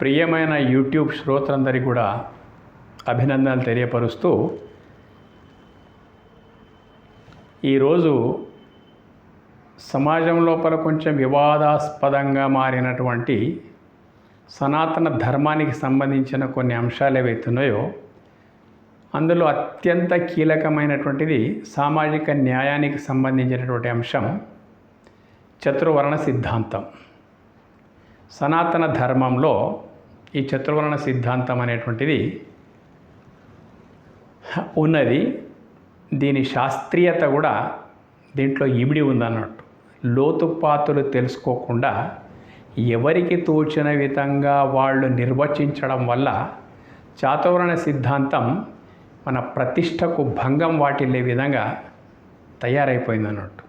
ప్రియమైన యూట్యూబ్ శ్రోతలందరికీ కూడా అభినందనలు తెలియపరుస్తూ ఈరోజు సమాజం లోపల కొంచెం వివాదాస్పదంగా మారినటువంటి సనాతన ధర్మానికి సంబంధించిన కొన్ని అంశాలు ఏవైతున్నాయో అందులో అత్యంత కీలకమైనటువంటిది సామాజిక న్యాయానికి సంబంధించినటువంటి అంశం చతుర్వర్ణ సిద్ధాంతం. సనాతన ధర్మంలో ఈ చతుర్వర్ణ సిద్ధాంతం అనేటువంటిది ఉన్నది. దీని శాస్త్రీయత కూడా దీంట్లో ఇమిడి ఉందన్నట్టు. లోతుపాతులు తెలుసుకోకుండా ఎవరికి తోచిన విధంగా వాళ్ళు నిర్వచించడం వల్ల చాతుర్వర్ణ సిద్ధాంతం మన ప్రతిష్టకు భంగం వాటిల్లే విధంగా తయారైపోయింది అన్నట్టు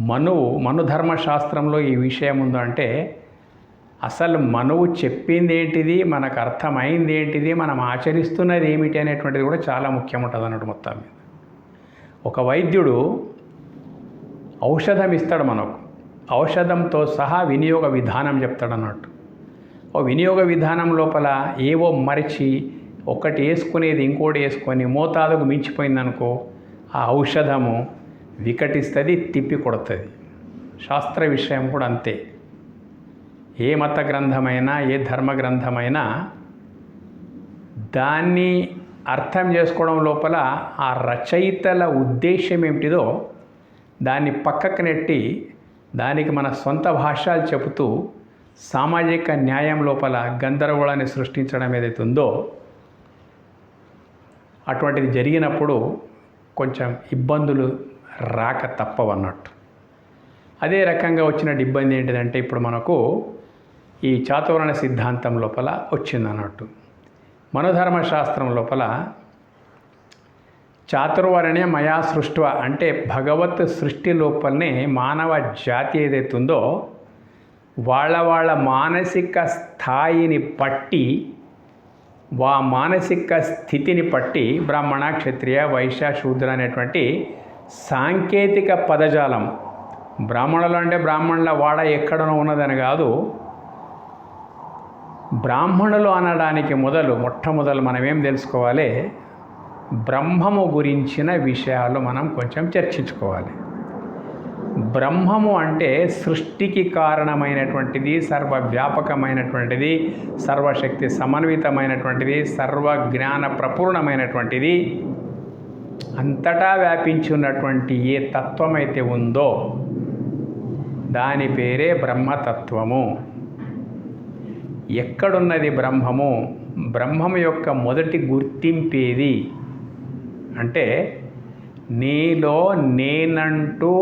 మనువు మనుధర్మ శాస్త్రంలో ఈ విషయం ఉందంటే అసలు మనవు చెప్పింది ఏంటిది మనకు అర్థమైంది ఏంటిది మనం ఆచరిస్తున్నది ఏమిటి అనేటువంటిది కూడా చాలా ముఖ్యం ఉంటుంది అన్నట్టు మొత్తం మీద. ఒక వైద్యుడు ఔషధం ఇస్తాడు మనకు. ఔషధంతో సహా వినియోగ విధానం చెప్తాడు అన్నట్టు ఓ వినియోగ విధానం లోపల ఏవో మరిచి ఒకటి వేసుకునేది ఇంకోటి వేసుకొని మోతాదుకు మించిపోయిందనుకో ఆ ఔషధము వికటిస్తుంది తిప్పి కొడుతుంది శాస్త్ర విషయం కూడా అంతే. ఏ మత గ్రంథమైనా ఏ ధర్మ గ్రంథమైనా దాన్ని అర్థం చేసుకోవడం లోపల ఆ రచయితల ఉద్దేశం ఏమిటిదో దాన్ని పక్కకు నెట్టి దానికి మన సొంత భాషలు చెబుతూ సామాజిక న్యాయం లోపల గందరగోళాన్ని సృష్టించడం ఏదైతే ఉందో అటువంటిది జరిగినప్పుడు కొంచెం ఇబ్బందులు రాక తప్పవన్నట్టు. అదే రకంగా వచ్చిన ఇబ్బంది ఏంటిదంటే ఇప్పుడు మనకు ఈ చాతువరణ సిద్ధాంతం లోపల వచ్చిందన్నట్టు. మనోధర్మ శాస్త్రం లోపల చాతుర్వర్ణ్య మయా సృష్టి అంటే భగవత్ సృష్టి లోపలనే మానవ జాతి ఏదైతే ఉందో వాళ్ళ వాళ్ళ మానసిక స్థాయిని పట్టి వా మానసిక స్థితిని పట్టి బ్రాహ్మణ క్షత్రియ వైశ్య శూద్ర అనేటువంటి సాంకేతిక పదజాలం బ్రాహ్మణులు అంటే బ్రాహ్మణుల వాడ ఎక్కడనో ఉన్నదని కాదు బ్రాహ్మణులు అనడానికి మొదలు మొట్టమొదలు మనం ఏం తెలుసుకోవాలి? బ్రహ్మము గురించిన విషయాలు మనం కొంచెం చర్చించుకోవాలి. బ్రహ్మము అంటే సృష్టికి కారణమైనటువంటిది సర్వవ్యాపకమైనటువంటిది సర్వశక్తి సమన్వితమైనటువంటిది సర్వ జ్ఞాన ప్రపూర్ణమైనటువంటిది. అంతటా వ్యాపించి ఉన్నటువంటి ఏ తత్వం అయితే ఉందో దాని పేరే బ్రహ్మతత్వము. ఎక్కడున్నది బ్రహ్మము? బ్రహ్మం యొక్క మొదటి గుర్తింపేది అంటే నీలో నేనంటూ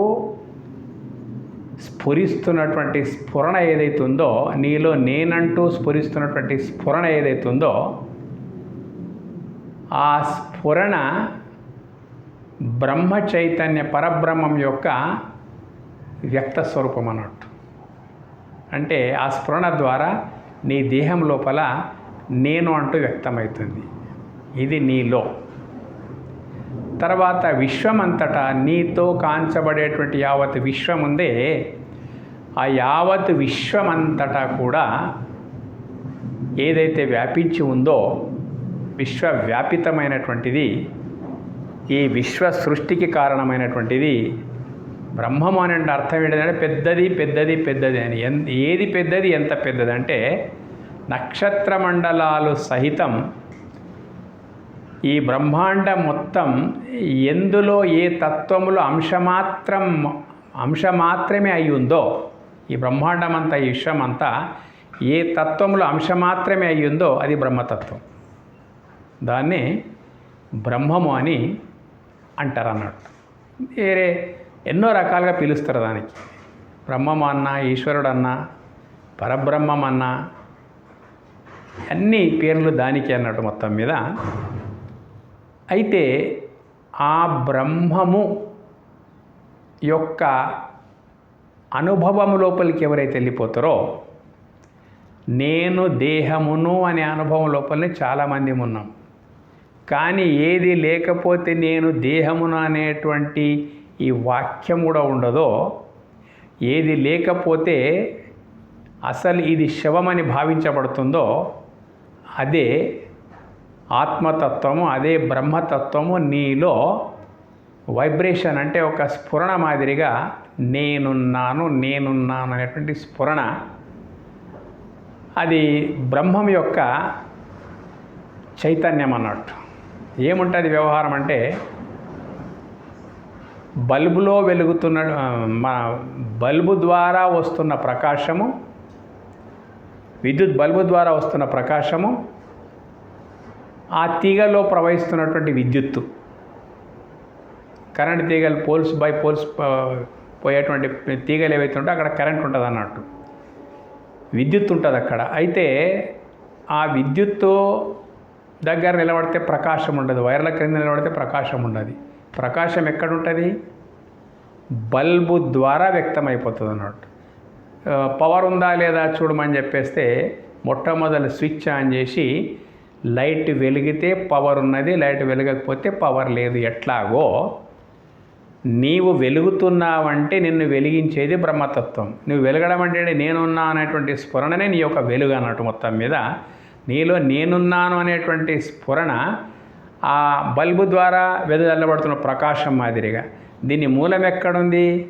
స్ఫురిస్తున్నటువంటి స్ఫురణ ఏదైతే ఉందో నీలో నేనంటూ స్ఫురిస్తున్నటువంటి స్ఫురణ ఏదైతే ఉందో ఆ స్ఫురణ బ్రహ్మ చైతన్య పరబ్రహ్మం యొక్క వ్యక్త స్వరూపం అన్నట్టు అంటే ఆ స్ఫురణ ద్వారా నీ దేహం లోపల నేను అంటూ వ్యక్తమవుతుంది. ఇది నీలో. తర్వాత విశ్వమంతటా నీతో కాంచబడేటువంటి యావత్ విశ్వం ఉందే ఆ యావత్ విశ్వమంతటా కూడా ఏదైతే వ్యాపించి ఉందో విశ్వవ్యాపితమైనటువంటిది ఈ విశ్వ సృష్టికి కారణమైనటువంటిది బ్రహ్మము అంటే అర్థం ఏంటంటే పెద్దది పెద్దది పెద్దది అని. ఎన్ ఏది పెద్దది ఎంత పెద్దది? అంటే నక్షత్ర మండలాలు సహితం ఈ బ్రహ్మాండం మొత్తం ఎందులో ఏ తత్వములో అంశమాత్రం అంశమాత్రమే అయి ఉందో ఈ బ్రహ్మాండం అంతా ఈ విశ్వం అంతా ఏ తత్వములో అంశమాత్రమే అయి ఉందో అది బ్రహ్మతత్వం. దాన్ని బ్రహ్మము అని అంటారు అన్నట్టు వేరే ఎన్నో రకాలుగా పిలుస్తారు దానికి. బ్రహ్మము అన్న ఈశ్వరుడు అన్న పరబ్రహ్మం అన్న అన్ని పేర్లు దానికి అన్నట్టు మొత్తం మీద. అయితే ఆ బ్రహ్మము యొక్క అనుభవము లోపలికి ఎవరైతే వెళ్ళిపోతారో నేను దేహమును అనే అనుభవం లోపలనే చాలామంది ఉన్నాం. కానీ ఏది లేకపోతే నేను దేహమును అనేటువంటి ఈ వాక్యం కూడా ఉండదో ఏది లేకపోతే అసలు ఇది శవమని భావించబడుతుందో అదే ఆత్మతత్వము అదే బ్రహ్మతత్వము నీలో వైబ్రేషన్ అంటే ఒక స్ఫురణ మాదిరిగా నేనున్నాను నేనున్నాను అనేటువంటి స్ఫురణ. అది బ్రహ్మం యొక్క చైతన్యం అన్నట్టు. ఏముంటుంది వ్యవహారం అంటే బల్బులో వెలుగుతున్న మన బల్బు ద్వారా వస్తున్న ప్రకాశము విద్యుత్ బల్బు ద్వారా వస్తున్న ప్రకాశము ఆ తీగలో ప్రవహిస్తున్నటువంటి విద్యుత్తు. కరెంట్ తీగలు పోల్స్ బై పోల్స్ పోయేటువంటి తీగలు ఏవైతే ఉంటే అక్కడ కరెంట్ ఉంటుంది అన్నట్టు. విద్యుత్ ఉంటుంది అక్కడ. అయితే ఆ విద్యుత్తు దగ్గర నిలబడితే ప్రకాశం ఉండదు. వైర్ల క్రింద నిలబడితే ప్రకాశం ఉండదు. ప్రకాశం ఎక్కడుంటుంది? బల్బు ద్వారా వ్యక్తమైపోతుంది అన్నట్టు పవర్ ఉందా లేదా చూడమని చెప్పేస్తే మొట్టమొదటి స్విచ్ ఆన్ చేసి లైట్ వెలిగితే పవర్ ఉన్నది లైట్ వెలగకపోతే పవర్ లేదు. ఎట్లాగో నీవు వెలుగుతున్నావంటే నిన్ను వెలిగించేది బ్రహ్మతత్వం. నువ్వు వెలగడం అంటే నేనున్నా అనేటువంటి స్ఫురణనే నీ యొక్క వెలుగు అన్నట్టు మొత్తం మీద. నీలో నేనున్నాను అనేటువంటి స్ఫురణ ఆ బల్బు ద్వారా వెదజల్లబడుతున్న ప్రకాశం మాదిరిగా. దీని మూలం ఎక్కడుంది?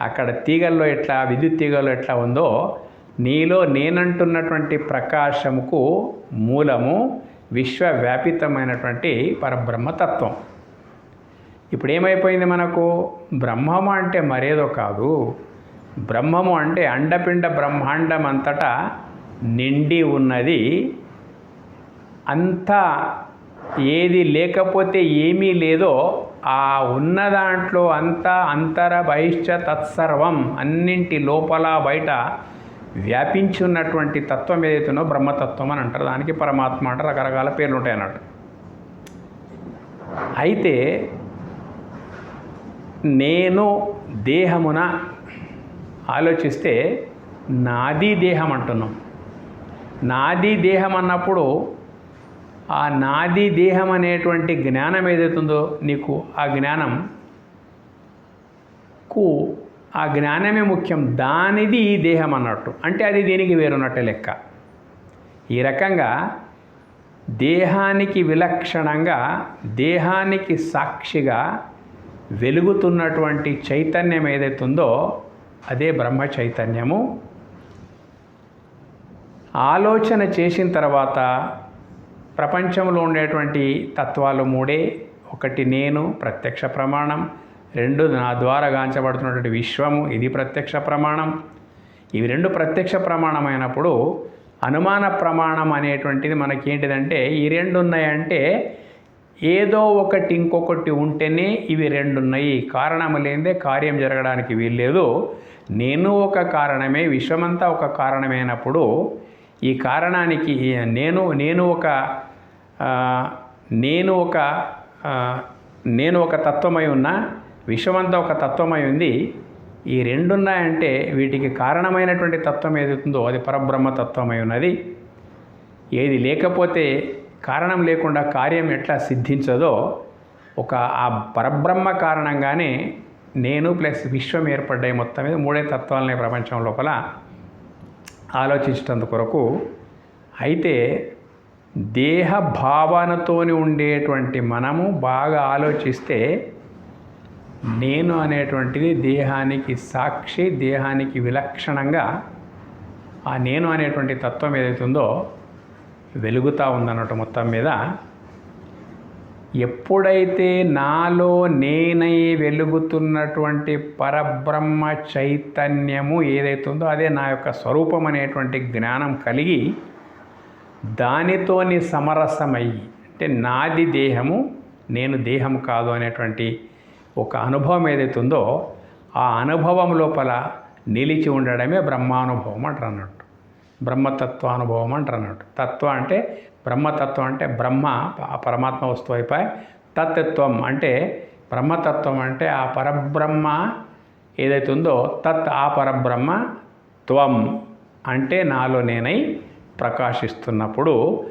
అక్కడ తీగల్లో ఎట్లా విద్యుత్ తీగల్లో ఎట్లా ఉందో నీలో నేనంటున్నటువంటి ప్రకాశముకు మూలము విశ్వవ్యాపితమైనటువంటి పరబ్రహ్మతత్వం. ఇప్పుడు ఏమైపోయింది మనకు? బ్రహ్మము అంటే మరేదో కాదు. బ్రహ్మము అంటే అండపిండ బ్రహ్మాండం అంతటా నిండి ఉన్నది. అంతా ఏది లేకపోతే ఏమీ లేదో ఆ ఉన్న దాంట్లో అంతా అంతర బహిష్ట తత్సర్వం అన్నింటి లోపల బయట వ్యాపించి ఉన్నటువంటి తత్వం ఏదైతుందో బ్రహ్మతత్వం అని అంటారు. దానికి పరమాత్మ అంటారు. రకరకాల పేర్లు ఉంటాయి అన్నట్టు. అయితే నేను దేహమున ఆలోచిస్తే నాది దేహం అంటున్నాం. నాది దేహం అన్నప్పుడు ఆ నాది దేహం అనేటువంటి జ్ఞానం ఏదైతుందో నీకు ఆ జ్ఞానం కు ఆ జ్ఞానమే ముఖ్యం. దానిది ఈ దేహం అన్నట్టు. అంటే అది దీనికి వేరున్నట్టే లెక్క. ఈ రకంగా దేహానికి విలక్షణంగా దేహానికి సాక్షిగా వెలుగుతున్నటువంటి చైతన్యం ఏదైతుందో అదే బ్రహ్మ చైతన్యము. ఆలోచన చేసిన తర్వాత ప్రపంచంలో ఉండేటువంటి తత్వాలు మూడే. ఒకటి నేను ప్రత్యక్ష ప్రమాణం. రెండు నా ద్వారా గాంచబడుతున్నటువంటి విశ్వము ఇది ప్రత్యక్ష ప్రమాణం. ఇవి రెండు ప్రత్యక్ష ప్రమాణమైనప్పుడు అనుమాన ప్రమాణం అనేటువంటిది మనకేంటిదంటే ఈ రెండు ఉన్నాయంటే ఏదో ఒకటి ఇంకొకటి ఉంటేనే ఇవి రెండు ఉన్నాయి కారణం లేనిదే కార్యం జరగడానికి వీల్లేదు. నేను ఒక కారణమే విశ్వమంతా ఒక కారణమైనప్పుడు ఈ కారణానికి నేను నేను ఒక నేను ఒక నేను ఒక తత్వమై ఉన్నా విశ్వమంతా ఒక తత్వమై ఉంది ఈ రెండున్నాయంటే వీటికి కారణమైనటువంటి తత్వం ఏదైతుందో అది పరబ్రహ్మ తత్వమై ఉన్నది. ఏది లేకపోతే కారణం లేకుండా కార్యం ఎట్లా సిద్ధించదో ఒక ఆ పరబ్రహ్మ కారణంగానే నేను ప్లస్ విశ్వం ఏర్పడ్డాయి మొత్తం మీద మూడే తత్వాలనే ప్రపంచం లోపల ఆలోచించటందు కొరకు అయితే దేహ భావనతోని ఉండేటువంటి మనము బాగా ఆలోచిస్తే నేను అనేటువంటిది దేహానికి సాక్షి దేహానికి విలక్షణంగా ఆ నేను అనేటువంటి తత్వం ఏదైతుందో వెలుగుతూ ఉందన్నట్టు మొత్తం మీద. ఎప్పుడైతే నాలో నేనై వెలుగుతున్నటువంటి పరబ్రహ్మ చైతన్యము ఏదైతుందో అదే నా యొక్క స్వరూపం అనేటువంటి జ్ఞానం కలిగి దానితోని సమరసమయ్యి అంటే నాది దేహము నేను దేహం కాదు అనేటువంటి ఒక అనుభవం ఏదైతే ఉందో ఆ అనుభవం లోపల నిలిచి ఉండడమే బ్రహ్మానుభవం అంటారు అన్నట్టు బ్రహ్మతత్వానుభవం అంటారు అన్నట్టు తత్వ అంటే బ్రహ్మతత్వం అంటే బ్రహ్మ ఆ పరమాత్మ వస్తువు అయిపోయి తత్వం అంటే బ్రహ్మతత్వం అంటే ఆ పరబ్రహ్మ ఏదైతే ఉందో తత్ ఆ పరబ్రహ్మ త్వం అంటే నాలో నేనై ప్రకాశిస్తున్నప్పుడు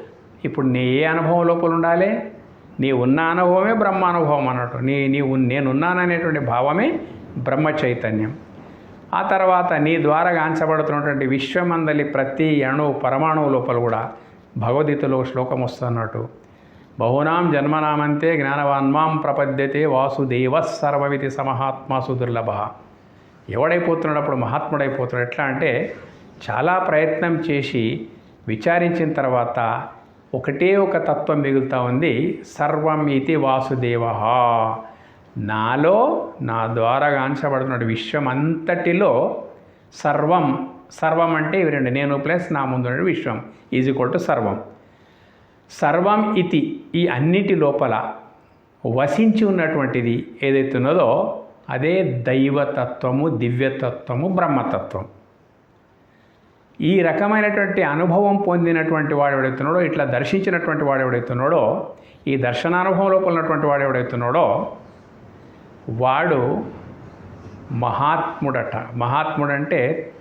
ఇప్పుడు నీ ఏ అనుభవం లోపల ఉండాలి? నీ ఉన్న అనుభవమే బ్రహ్మానుభవం అన్నట్టు. నీ నీ నేనున్నాననేటువంటి భావమే బ్రహ్మ చైతన్యం ఆ తర్వాత నీ ద్వారా గాంచబడుతున్నటువంటి విశ్వమందలి ప్రతి అణు పరమాణువు లోపల కూడా భగవద్గీతలో శ్లోకం వస్తున్నట్టు బహునాం జన్మనామంతే జ్ఞానవాన్మాం ప్రపద్యతే వాసుదేవ సర్వమితి సమహాత్మాసు దుర్లభ ఎవడైపోతున్నాడు అప్పుడు మహాత్ముడైపోతున్నాడు. ఎట్లా అంటే చాలా ప్రయత్నం చేసి విచారించిన తర్వాత ఒకటే ఒక తత్వం మిగులుతూ ఉంది. సర్వం ఇది వాసుదేవ. నాలో నా ద్వారా గాంచబడుతున్న విశ్వం అంతటిలో సర్వం సర్వం అంటే ఇవి రెండు. నేను ప్లస్ నా ముందు ఉన్న విశ్వం. ఈజ్ ఈక్వల్ టు సర్వం. సర్వం ఇతి ఈ అన్నిటి లోపల వసించి ఉన్నటువంటిది ఏదైతే ఉన్నదో అదే దైవతత్వము దివ్యతత్వము బ్రహ్మతత్వం. ఈ రకమైనటువంటి అనుభవం పొందినటువంటి వాడు ఎవడైతున్నాడో ఇట్లా దర్శించినటువంటి వాడు ఎవడైతున్నాడో ఈ దర్శనానుభవం లోపల ఉన్నటువంటి వాడు ఎవడైతున్నాడో వాడు మహాత్ముడట. మహాత్ముడంటే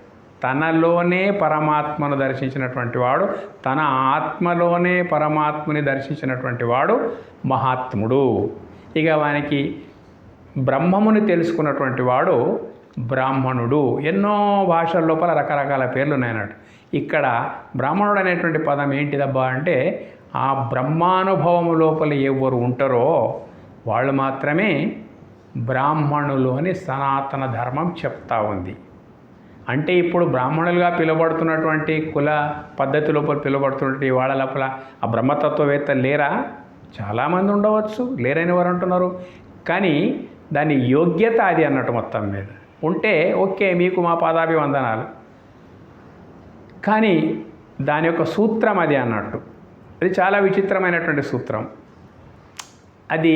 తనలోనే పరమాత్మను దర్శించినటువంటి వాడు తన ఆత్మలోనే పరమాత్మని దర్శించినటువంటి వాడు మహాత్ముడు. ఇక వానికి బ్రహ్మముని తెలుసుకున్నటువంటి వాడు బ్రాహ్మణుడు. ఎన్నో భాషల లోపల రకరకాల పేర్లు ఉన్నాయన్నట్టు ఇక్కడ బ్రాహ్మణుడు అనేటువంటి పదం ఏంటిదబ్బా అంటే ఆ బ్రహ్మానుభవము లోపల ఎవరు ఉంటారో వాళ్ళు మాత్రమే బ్రాహ్మణులు అని సనాతన ధర్మం చెప్తా ఉంది. అంటే ఇప్పుడు బ్రాహ్మణులుగా పిలువబడుతున్నటువంటి కుల పద్ధతి లోపల పిలువబడుతున్నటువంటి వాళ్ళ లోపల ఆ బ్రహ్మతత్వవేత్త లేరా? చాలామంది ఉండవచ్చు లేరని వారు అంటున్నారు. కానీ దాని యోగ్యత అది అన్నట్టు మొత్తం మీద. ఉంటే ఓకే మీకు మా పాదాభివందనాలు. కానీ దాని యొక్క సూత్రం అది అన్నట్టు. అది చాలా విచిత్రమైనటువంటి సూత్రం. అది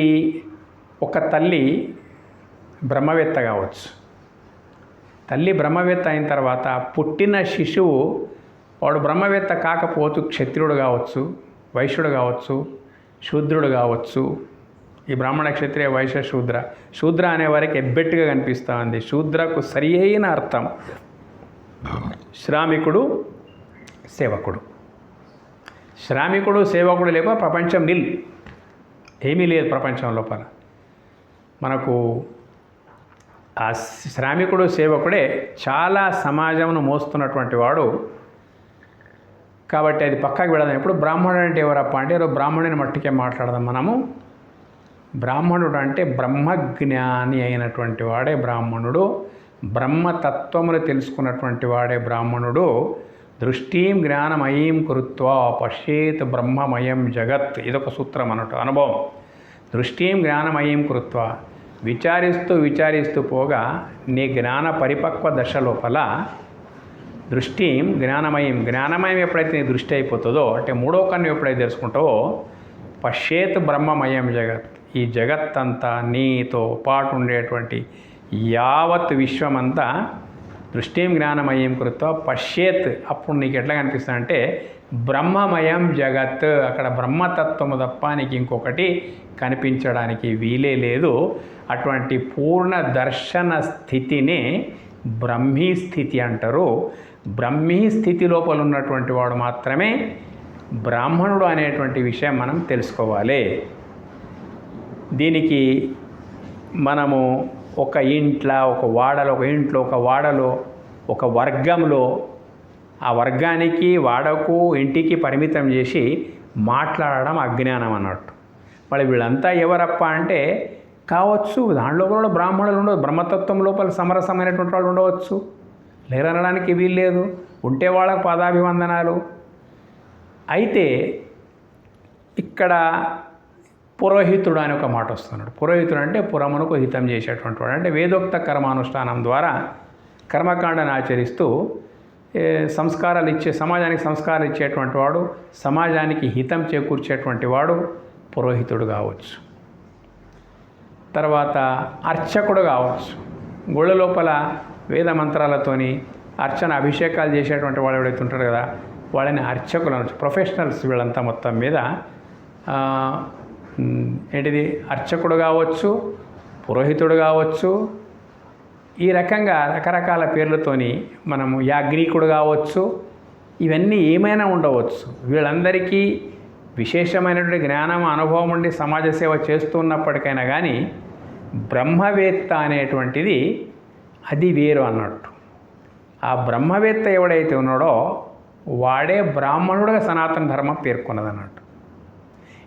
ఒక తల్లి బ్రహ్మవేత్త కావచ్చు. తల్లి బ్రహ్మవేత్త అయిన తర్వాత పుట్టిన శిశువు వాడు బ్రహ్మవేత్త కాకపోవచ్చు క్షత్రియుడు కావచ్చు వైశ్యుడు కావచ్చు శూద్రుడు కావచ్చు ఈ బ్రాహ్మణ క్షత్రియ వైశ్య శూద్ర. శూద్ర అనే వారికి ఎబ్బెట్టుగా కనిపిస్తూ ఉంది. శూద్రకు సరి అయిన అర్థం. శ్రామికుడు సేవకుడు. శ్రామికుడు సేవకుడు లేక ప్రపంచం నిల్. ఏమీ లేదు ప్రపంచం లోపల. మనకు ఆ శ్రామికుడు సేవకుడే చాలా సమాజమును మోస్తున్నటువంటి వాడు. కాబట్టి అది పక్కకి పెడదాం ఇప్పుడు బ్రాహ్మణుడు అంటే ఎవరప్ప అంటే బ్రాహ్మణుని మట్టికే మాట్లాడదాం మనము. బ్రాహ్మణుడు అంటే బ్రహ్మజ్ఞాని అయినటువంటి వాడే బ్రాహ్మణుడు బ్రహ్మతత్వములు తెలుసుకున్నటువంటి వాడే బ్రాహ్మణుడు దృష్టిం జ్ఞానమయీం కృత్వా పశ్యేత్ బ్రహ్మమయం జగత్. ఇదొక సూత్రం అన్నట్టు అనుభవం. దృష్టిం జ్ఞానమయీం కృత్వా విచారిస్తూ విచారిస్తూ పోగా నీ జ్ఞాన పరిపక్వ దశ లోపల దృష్టిం జ్ఞానమయం జ్ఞానమయం ఎప్పుడైతే నీ దృష్టి అయిపోతుందో అంటే మూడో కన్ను ఎప్పుడైతే తెలుసుకుంటావో పశ్చేత్ బ్రహ్మమయం జగత్. ఈ జగత్తంతా నీతో పాటు ఉండేటువంటి యావత్ విశ్వమంతా దృష్టిం జ్ఞానమయం కృత్వ పశ్చేత్ అప్పుడు నీకు ఎట్లా కనిపిస్తుంది అంటే బ్రహ్మమయం జగత్. అక్కడ బ్రహ్మతత్వము తప్ప నీకు ఇంకొకటి కనిపించడానికి వీలే లేదు. అటువంటి పూర్ణ దర్శన స్థితిని బ్రహ్మీ స్థితి అంటారు. బ్రహ్మీ స్థితి లోపల ఉన్నటువంటి వాడు మాత్రమే బ్రాహ్మణుడు అనేటువంటి విషయం మనం తెలుసుకోవాలి. దీనికి మనము ఒక ఇంట్లో ఒక వాడలో ఒక ఇంట్లో ఒక వాడలో ఒక వర్గంలో ఆ వర్గానికి వాడకు ఇంటికి పరిమితం చేసి మాట్లాడడం అజ్ఞానం అన్నట్టు. మరి వీళ్ళంతా ఎవరప్ప అంటే కావచ్చు దాంట్లో కూడా బ్రాహ్మణులు ఉండవు బ్రహ్మతత్వం లోపల సమరసమైనటువంటి వాళ్ళు ఉండవచ్చు. లేరనడానికి వీల్లేదు ఉంటే వాళ్ళకు పాదాభివందనాలు. అయితే ఇక్కడ పురోహితుడు అని ఒక మాట వస్తున్నాడు. పురోహితుడు అంటే పురమునకు హితం చేసేటువంటి వాడు. అంటే వేదోక్త కర్మానుష్ఠానం ద్వారా కర్మకాండను ఆచరిస్తూ సంస్కారాలు ఇచ్చే సమాజానికి సంస్కారాలు ఇచ్చేటువంటి వాడు సమాజానికి హితం చేకూర్చేటువంటి వాడు పురోహితుడు కావచ్చు. తర్వాత అర్చకుడు కావచ్చు. గుళ్ళ లోపల వేద మంత్రాలతోని అర్చన అభిషేకాలు చేసేటువంటి వాళ్ళు ఎవరైతే ఉంటారు కదా వాళ్ళని అర్చకులు అనొచ్చు. ప్రొఫెషనల్స్ వీళ్ళంతా మొత్తం మీద ఏంటిది? అర్చకుడు కావచ్చు పురోహితుడు కావచ్చు ఈ రకంగా రకరకాల పేర్లతోని మనము యాగ్నికుడు కావచ్చు ఇవన్నీ ఏమైనా ఉండవచ్చు. వీళ్ళందరికీ విశేషమైనటువంటి జ్ఞానం అనుభవం ఉండి సమాజ సేవ చేస్తున్నప్పటికైనా కానీ బ్రహ్మవేత్త అనేటువంటిది అది వేరు అన్నట్టు. ఆ బ్రహ్మవేత్త ఎవడైతే ఉన్నాడో వాడే బ్రాహ్మణుడుగా సనాతన ధర్మం పేర్కొన్నది అన్నట్టు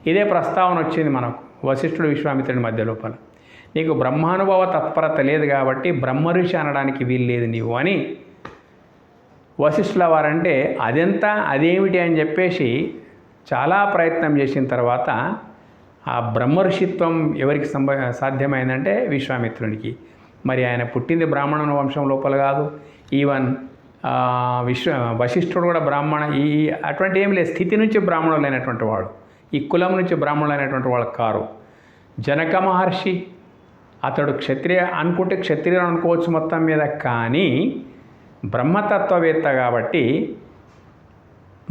ఇదే ప్రస్తావన వచ్చింది మనకు వశిష్ఠుడు విశ్వామిత్రుడి మధ్య లోపల. నీకు బ్రహ్మానుభవ తత్పరత లేదు కాబట్టి బ్రహ్మఋషి అనడానికి వీలు లేదు నీవు అని వశిష్ఠుల వారంటే అదెంత అదేమిటి అని చెప్పేసి చాలా ప్రయత్నం చేసిన తర్వాత ఆ బ్రహ్మఋషిత్వం ఎవరికి సంభ సాధ్యమైందంటే విశ్వామిత్రునికి. మరి ఆయన పుట్టింది బ్రాహ్మణ వంశం లోపల కాదు. ఈవెన్ విశ్వ వశిష్ఠుడు కూడా బ్రాహ్మణ ఈ అటువంటి ఏం లేదు. స్థితి నుంచి బ్రాహ్మణులైనటువంటి వాడు. ఈ కులం నుంచి బ్రాహ్మణులైనటువంటి వాళ్ళు కారు. జనక మహర్షి అతడు క్షత్రియ అనుకుంటే క్షత్రియులు అనుకోవచ్చు మొత్తం మీద కానీ బ్రహ్మతత్వవేత్త కాబట్టి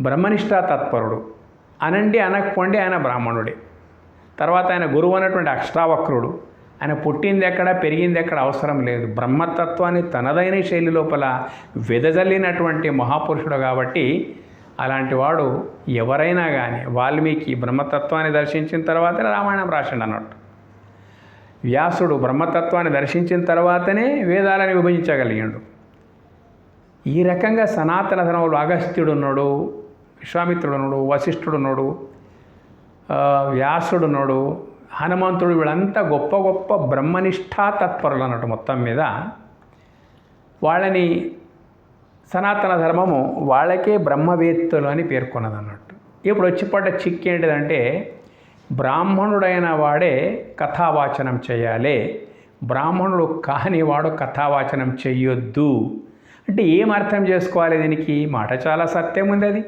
బ్రహ్మనిష్టా తత్పరుడు అనండి అనకపోండి ఆయన బ్రాహ్మణుడే. తర్వాత ఆయన గురువు అన్నటువంటి అష్టావక్రుడు. ఆయన పుట్టింది ఎక్కడ పెరిగింది ఎక్కడ అవసరం లేదు. బ్రహ్మతత్వాన్ని తనదైన శైలి లోపల వెదజల్లినటువంటి మహాపురుషుడు కాబట్టి అలాంటి వాడు ఎవరైనా కానీ వాల్మీకి బ్రహ్మతత్వాన్ని దర్శించిన తర్వాతనే రామాయణం రాసిండు అన్నట్టు వ్యాసుడు బ్రహ్మతత్వాన్ని దర్శించిన తర్వాతనే వేదాలను విభజించగలిగాడు. ఈ రకంగా సనాతన ధర్మంలో అగస్త్యుడు ఉన్నాడు విశ్వామిత్రుడు ఉన్నాడు వశిష్ఠుడు ఉన్నాడు వ్యాసుడు ఉన్నాడు హనుమంతుడు వీళ్ళంతా గొప్ప గొప్ప బ్రహ్మనిష్టా తత్పరులు అన్నట్టు మొత్తం మీద. వాళ్ళని సనాతన ధర్మము వాళ్ళకే బ్రహ్మవేత్తలు అని పేర్కొన్నది అన్నట్టు ఇప్పుడు వచ్చి పడ్డ చిక్కు ఏంటిదంటే బ్రాహ్మణుడైన వాడే కథావాచనం చేయాలి బ్రాహ్మణుడు కాని వాడు కథావాచనం చెయ్యొద్దు. అంటే ఏం అర్థం చేసుకోవాలి దీనికి? మాట చాలా సత్యం ఉంది అది.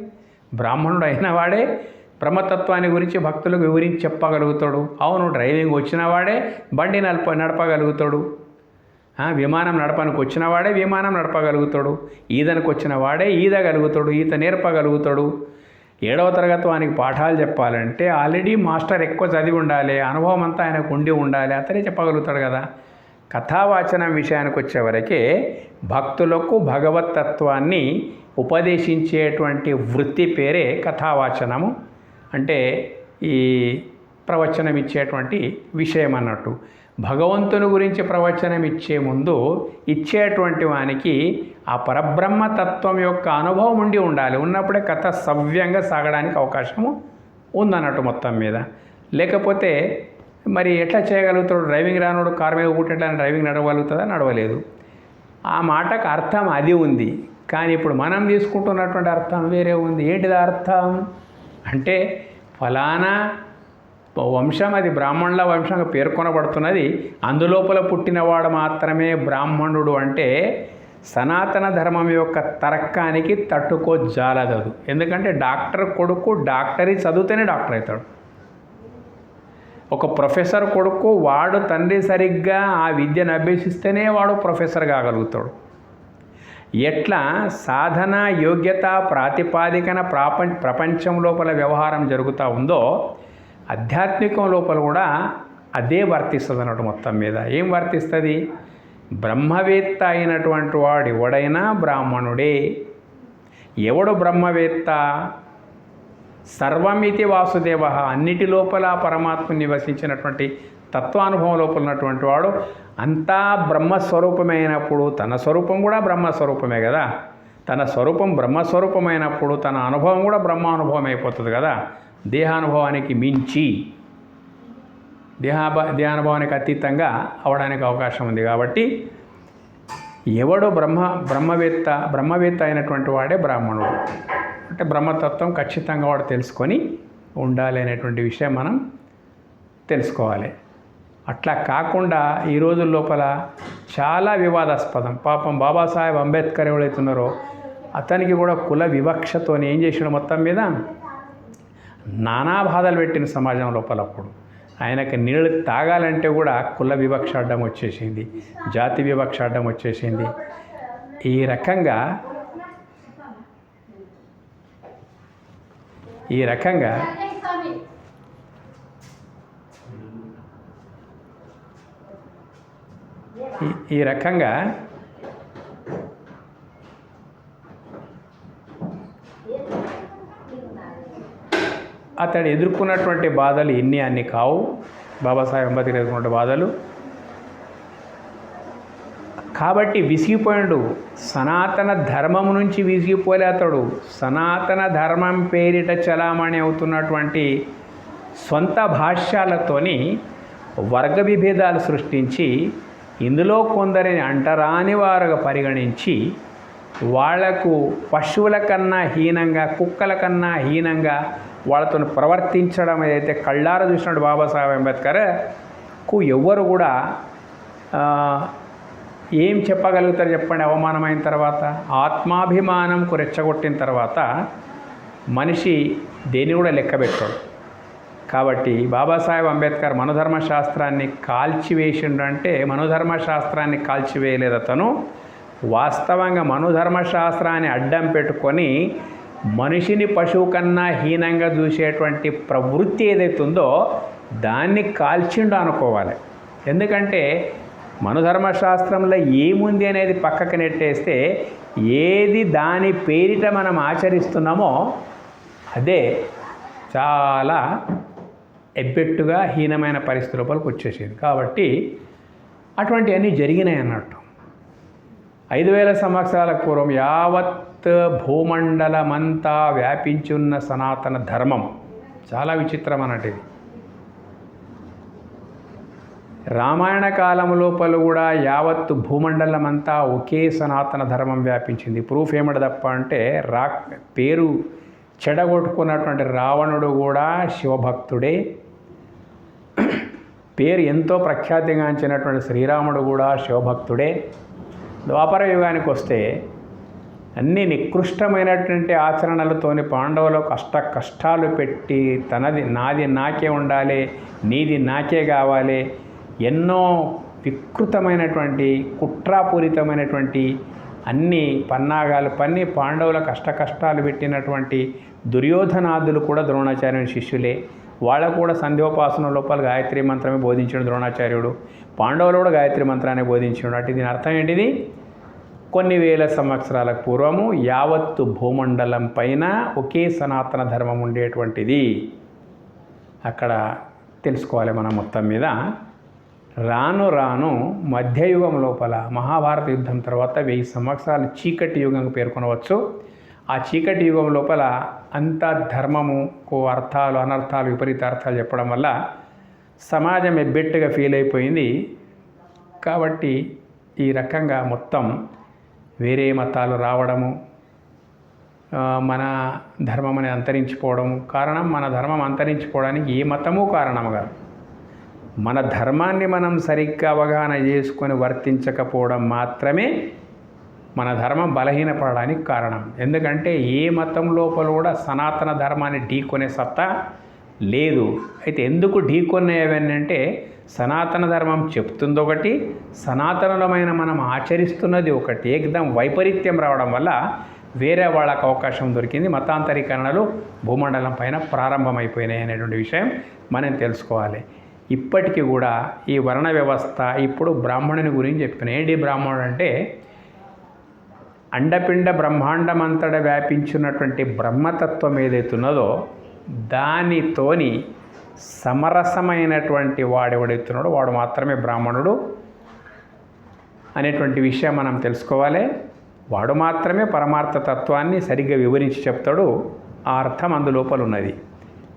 బ్రాహ్మణుడు అయిన వాడే బ్రహ్మతత్వాన్ని గురించి భక్తులకు వివరించి చెప్పగలుగుతాడు. అవును డ్రైవింగ్ వచ్చిన వాడే బండి నడప నడపగలుగుతాడు. విమానం నడపనికి వచ్చిన వాడే విమానం నడపగలుగుతాడు. ఈదనికి వచ్చిన వాడే ఈదగలుగుతాడు ఈత నేర్పగలుగుతాడు. ఏడవ తరగతి వానికి పాఠాలు చెప్పాలంటే ఆల్రెడీ మాస్టర్ ఎక్కువ చదివి ఉండాలి అనుభవం అంతా ఆయనకు ఉండి ఉండాలి అతనే చెప్పగలుగుతాడు కదా. కథావాచనం విషయానికి వచ్చేవరకే భక్తులకు భగవతత్వాన్ని ఉపదేశించేటువంటి వృత్తి పేరే కథావాచనము. అంటే ఈ ప్రవచనం ఇచ్చేటువంటి విషయం అన్నట్టు భగవంతుని గురించి ప్రవచనం ఇచ్చే ముందు ఇచ్చేటువంటి వానికి ఆ పరబ్రహ్మతత్వం యొక్క అనుభవం ఉండి ఉండాలి. ఉన్నప్పుడే కథ సవ్యంగా సాగడానికి అవకాశము ఉందన్నట్టు మొత్తం మీద. లేకపోతే మరి ఎట్లా చేయగలుగుతాడు? డ్రైవింగ్ రానోడు కారు మీద కూర్చుంటే డ్రైవింగ్ నడవగలుగుతుందా? నడవలేదు. ఆ మాటకు అర్థం అది ఉంది. కానీ ఇప్పుడు మనం తీసుకుంటున్నటువంటి అర్థం వేరే ఉంది. ఏంటిది అర్థం? అంటే ఫలానా వంశం అది బ్రాహ్మణుల వంశంగా పేర్కొనబడుతున్నది. అందులోపల పుట్టినవాడు మాత్రమే బ్రాహ్మణుడు అంటే సనాతన ధర్మం యొక్క తర్కానికి తట్టుకో జాలదదు. ఎందుకంటే డాక్టర్ కొడుకు డాక్టరీ చదివితేనే డాక్టర్ అవుతాడు. ఒక ప్రొఫెసర్ కొడుకు వాడు తండ్రి సరిగ్గా ఆ విద్యను అభ్యసిస్తేనే వాడు ప్రొఫెసర్ కాగలుగుతాడు ఎట్లా? సాధన యోగ్యత ప్రాతిపాదికన ప్రాపంచ ప్రపంచం లోపల వ్యవహారం జరుగుతూ ఉందో ఆధ్యాత్మికం లోపల కూడా అదే వర్తిస్తుంది అన్నట్టు మొత్తం మీద. ఏం వర్తిస్తుంది? బ్రహ్మవేత్త అయినటువంటి వాడు ఎవడైనా బ్రాహ్మణుడే. ఎవడు బ్రహ్మవేత్త? సర్వమితి వాసుదేవ. అన్నిటి లోపల పరమాత్మ నివసించినటువంటి తత్వానుభవం లోపల ఉన్నటువంటి వాడు అంతా బ్రహ్మస్వరూపమైనప్పుడు తన స్వరూపం కూడా బ్రహ్మస్వరూపమే కదా. తన స్వరూపం బ్రహ్మస్వరూపమైనప్పుడు తన అనుభవం కూడా బ్రహ్మానుభవం అయిపోతుంది కదా. దేహానుభవానికి మించి దేహాభ దేహానుభవానికి అతీతంగా అవడానికి అవకాశం ఉంది కాబట్టి ఎవడు బ్రహ్మ బ్రహ్మవేత్త బ్రహ్మవేత్త అయినటువంటి వాడే బ్రాహ్మణుడు. అంటే బ్రహ్మతత్వం ఖచ్చితంగా వాడు తెలుసుకొని ఉండాలి అనేటువంటి విషయం మనం తెలుసుకోవాలి. అట్లా కాకుండా ఈ రోజుల లోపల చాలా వివాదాస్పదం. పాపం బాబాసాహెబ్ అంబేద్కర్ ఎవరైతున్నారో అతనికి కూడా కుల వివక్షతోనే ఏం చేసాడు మొత్తం మీద? నానా బాధలు పెట్టిన సమాజం లోపలప్పుడు ఆయనకు నీళ్ళు తాగాలంటే కూడా కుల వివక్ష అడ్డం వచ్చేసింది జాతి వివక్ష అడ్డం వచ్చేసింది. ఈ రకంగా ఈ రకంగా ఈ- ఈ రకంగా అతడు ఎదుర్కొన్నటువంటి బాధలు ఎన్ని అన్ని కావు. బాబాసాహెబ్ అంబేద్కర్ ఎదుర్కొన్న బాధలు. కాబట్టి విసిగిపోయాడు. సనాతన ధర్మం నుంచి విసిగిపోలే అతడు. సనాతన ధర్మం పేరిట చలామణి అవుతున్నటువంటి సొంత భాష్యాలతోని వర్గ విభేదాలు సృష్టించి ఇందులో కొందరిని అంటరాని వారుగా పరిగణించి వాళ్ళకు పశువుల కన్నా హీనంగా కుక్కల కన్నా హీనంగా వాళ్ళతో ప్రవర్తించడం ఏదైతే కళ్ళార చూసినట్టు బాబాసాహెబ్ అంబేద్కర్కు ఎవ్వరు కూడా ఏం చెప్పగలుగుతారు చెప్పండి? అవమానమైన తర్వాత ఆత్మాభిమానంకు రెచ్చగొట్టిన తర్వాత మనిషి దేని కూడా లెక్క పెట్టాడు. కాబట్టి బాబాసాహెబ్ అంబేద్కర్ మనోధర్మ శాస్త్రాన్ని కాల్చివేసిండు అంటే మనోధర్మ శాస్త్రాన్ని కాల్చివేయలేదు అతను. వాస్తవంగా మనోధర్మ శాస్త్రాన్ని అడ్డం పెట్టుకొని మనిషిని పశువు కన్నా హీనంగా చూసేటువంటి ప్రవృత్తి ఏదైతుందో ఉందో దాన్ని కాల్చిండు అనుకోవాలి. ఎందుకంటే మనోధర్మ శాస్త్రంలో ఏముంది అనేది పక్కకు నెట్టేస్తే ఏది దాని పేరిట మనం ఆచరిస్తున్నామో అదే చాలా ఎబ్బెట్టుగా హీనమైన పరిస్థితి లోపలికి వచ్చేసేది. కాబట్టి అటువంటివన్నీ జరిగినాయి అన్నట్టు. ఐదు వేల సంవత్సరాల పూర్వం యావత్ భూమండలమంతా వ్యాపించున్న సనాతన ధర్మం. చాలా విచిత్రం అన్నట్టు రామాయణ కాలం లోపల కూడా యావత్ భూమండలం అంతా ఒకే సనాతన ధర్మం వ్యాపించింది. ప్రూఫ్ ఏమిటి తప్ప అంటే రా పేరు చెడగొట్టుకున్నటువంటి రావణుడు కూడా శివభక్తుడే. పేరు ఎంతో ప్రఖ్యాతిగాంచినటువంటి శ్రీరాముడు కూడా శివభక్తుడే. ద్వాపర యుగానికి వస్తే అన్ని నికృష్టమైనటువంటి ఆచరణలతోని పాండవులు కష్ట కష్టాలు పెట్టి తనది నాది నాకే ఉండాలి నీది నాకే కావాలి ఎన్నో వికృతమైనటువంటి కుట్రాపూరితమైనటువంటి అన్ని పన్నాగాలు పన్ని పాండవుల కష్ట కష్టాలు పెట్టినటువంటి దుర్యోధనాదులు కూడా ద్రోణాచార్యుని శిష్యులే. వాళ్ళకు కూడా సంధ్యోపాసన లోపల గాయత్రి మంత్రమే బోధించిన ద్రోణాచార్యుడు. పాండవులు కూడా గాయత్రి మంత్రాన్ని బోధించాడు అంటే దీని అర్థం ఏంటిది? కొన్ని వేల సంవత్సరాలకు పూర్వము యావత్తు భూమండలం పైన ఒకే సనాతన ధర్మం ఉండేటువంటిది. అక్కడ తెలుసుకోవాలి మనం మొత్తం మీద. రాను రాను మధ్యయుగం లోపల మహాభారత యుద్ధం తర్వాత వెయ్యి సంవత్సరాలు చీకటి యుగంగా పేర్కొనవచ్చు. ఆ చీకటి యుగం లోపల అంతా ధర్మముకు అర్థాలు అనర్థాలు విపరీత అర్థాలు చెప్పడం వల్ల సమాజం ఎబ్బెట్టుగా ఫీల్ అయిపోయింది. కాబట్టి ఈ రకంగా మొత్తం వేరే మతాలు రావడము మన ధర్మం అనేది అంతరించిపోవడం కారణం మన ధర్మం అంతరించిపోవడానికి ఏ మతము కారణం కాదు. మన ధర్మాన్ని మనం సరిగ్గా అవగాహన చేసుకొని వర్తించకపోవడం మాత్రమే మన ధర్మం బలహీనపడడానికి కారణం. ఎందుకంటే ఏ మతం లోపల కూడా సనాతన ధర్మాన్ని ఢీకొనే సత్తా లేదు. అయితే ఎందుకు ఢీకొనేవన్నీ అంటే సనాతన ధర్మం చెప్తుంది ఒకటి సనాతనమైన మనం ఆచరిస్తున్నది ఒకటి. ఏకదం వైపరీత్యం రావడం వల్ల వేరే వాళ్ళకు అవకాశం దొరికింది. మతాంతరీకరణలు భూమండలం పైన ప్రారంభమైపోయినాయి అనేటువంటి విషయం మనం తెలుసుకోవాలి. ఇప్పటికీ కూడా ఈ వర్ణ వ్యవస్థ ఇప్పుడు బ్రాహ్మణుని గురించి చెప్పిన ఏంటి బ్రాహ్మణుడు అంటే అండపిండ బ్రహ్మాండమంతట వ్యాపించినటువంటి బ్రహ్మతత్వం ఏదైతే ఉన్నదో దానితోని సమరసమైనటువంటి వాడెవడైతున్నాడో వాడు మాత్రమే బ్రాహ్మణుడు అనేటువంటి విషయం మనం తెలుసుకోవాలి. వాడు మాత్రమే పరమార్థ తత్వాన్ని సరిగ్గా వివరించి చెప్తాడు. ఆ అర్థం అందులోపల ఉన్నది.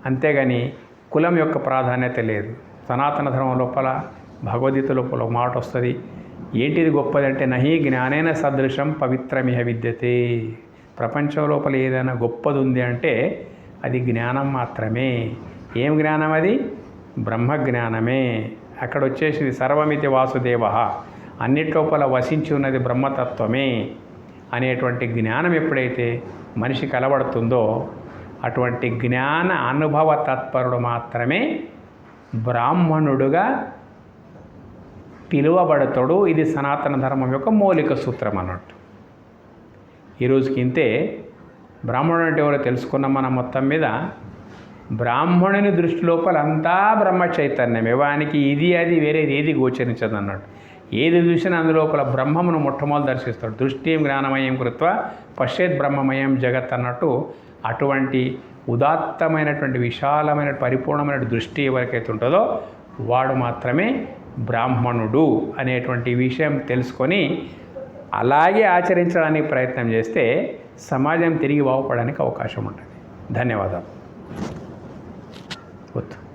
అంతేగాని కులం యొక్క ప్రాధాన్యత లేదు. సనాతన ధర్మం లోపల భగవద్గీత లోపల ఒక మాట వస్తుంది. ఏంటిది గొప్పది అంటే నహి జ్ఞానైన సదృశం పవిత్రమిహ విద్యతే. ప్రపంచం లోపల ఏదైనా గొప్పది ఉంది అంటే అది జ్ఞానం మాత్రమే. ఏం జ్ఞానం అది? బ్రహ్మ జ్ఞానమే అక్కడ వచ్చేసింది సర్వమితి వాసుదేవ. అన్నిటి లోపల వసించి ఉన్నది బ్రహ్మతత్వమే అనేటువంటి జ్ఞానం ఎప్పుడైతే మనిషి కలబడుతుందో అటువంటి జ్ఞాన అనుభవ తత్పరుడు మాత్రమే బ్రాహ్మణుడుగా పిలువబడతాడు. ఇది సనాతన ధర్మం యొక్క మౌలిక సూత్రం అన్నట్టు. ఈరోజుకి ఇంతే బ్రాహ్మణుడు అంటే ఎవరో తెలుసుకున్న మనం మొత్తం మీద బ్రాహ్మణుని దృష్టి లోపల అంతా బ్రహ్మ చైతన్యమే వానికి ఇది అది వేరేది ఏది గోచరించదు అన్నట్టు ఏది చూసినా అందులోపల బ్రహ్మమును మొట్టమొదలు దర్శిస్తాడు. దృష్టిం జ్ఞానమయం కృత్వ పశ్చేత్ బ్రహ్మమయం జగత్ అన్నట్టు అటువంటి ఉదాత్తమైనటువంటి విశాలమైన పరిపూర్ణమైన దృష్టి ఎవరికైతే ఉంటుందో వాడు మాత్రమే బ్రాహ్మణుడు అనేటువంటి విషయం తెలుసుకొని అలాగే ఆచరించడానికి ప్రయత్నం చేస్తే సమాజం తిరిగి బాగుపడడానికి అవకాశం ఉంటుంది. ధన్యవాదాలు. వద్దు